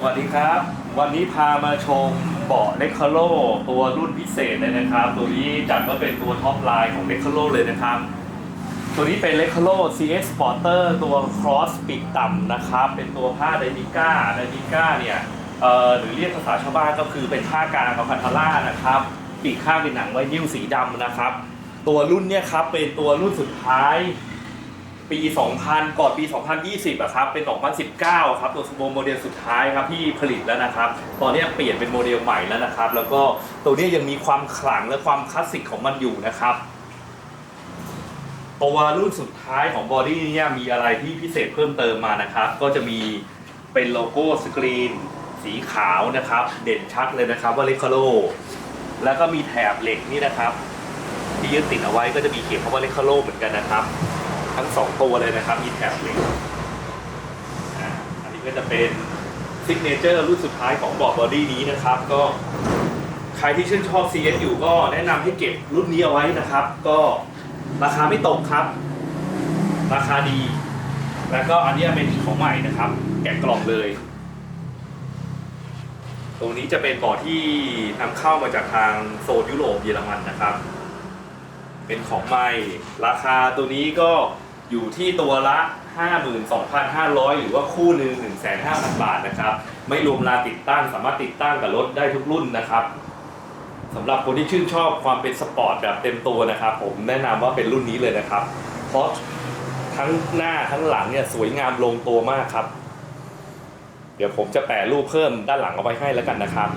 สวัสดีครับ วันนี้พามาชมเบาะเลคคาโลตัวรุ่นพิเศษเลยนะครับ ตัวนี้จัดว่าเป็นตัวท็อปไลน์ของเลคคาโลเลยนะครับ ตัวนี้เป็นเลคคาโล CS Porter ตัว Cross ปีกต่ำนะครับ เป็นตัวผ้าไดนิก้าไดนิก้าเนี่ยเอ่อหรือเรียกภาษาชาวบ้านก็คือเป็นผ้ากางกับพันธล่านะครับ ปีกข้างเป็นหนังไวนิลสีดำนะครับ ตัวรุ่นเนี่ยครับเป็นตัวรุ่นสุดท้าย ปี 2000 ก่อนปี 2020อะครับ เป็น 2019 ครับ ตัวสโมโมเดลสุดท้ายครับที่ผลิตแล้วนะครับ ตอนนี้เปลี่ยนเป็นโมเดลใหม่แล้วนะครับ แล้วก็ตัวนี้ยังมีความขลังและความคลาสสิกของมันอยู่นะครับ ตัวรุ่นสุดท้ายของบอดี้เนี่ยมีอะไรที่พิเศษเพิ่มเติมมานะครับ ก็จะมีเป็นโลโก้สกรีน สีขาวนะครับ เด่นชัดเลยนะครับว่าเลคาโลแล้วก็มีแถบเหล็กนี่นะครับ ที่ยึดติดเอาไว้ก็จะมีเขียนคำว่าเลคาโลเหมือนกันนะครับ ทั้งสองตัวเลยนะครับ มีแถบเหล็กอ่าอันนี้ก็จะเป็นซิกเนเจอร์รุ่นสุดท้ายของบอร์ดบอดี้นี้นะครับ ก็ใครที่ชื่นชอบ CS อยู่ก็แนะนำให้เก็บรุ่นนี้เอาไว้นะครับ ก็ราคาไม่ตกครับ ราคาดี แล้วก็อันนี้เป็นของใหม่นะครับ แกะกล่องเลย ตรงนี้จะเป็นบอร์ดที่นำเข้ามาจากทางโซนยุโรปเยอรมันนะครับ เป็นของใหม่ ราคาตัวนี้ก็ อยู่ที่ตัวละ 52,500 หรือว่าคู่หนึ่ง150,000 บาทนะครับ ไม่รวมลาติดตั้งสามารถติดตั้งกับรถได้ทุกรุ่นนะครับสำหรับคนที่ชื่นชอบความเป็นสปอร์ตแบบเต็มตัวนะครับ ผมแนะนำว่าเป็นรุ่นนี้เลยนะครับ เพราะทั้งหน้าทั้งหลังเนี่ยสวยงามลงตัวมากครับ เดี๋ยวผมจะแปะรูปเพิ่มด้านหลังเอาไว้ให้แล้วกันนะครับ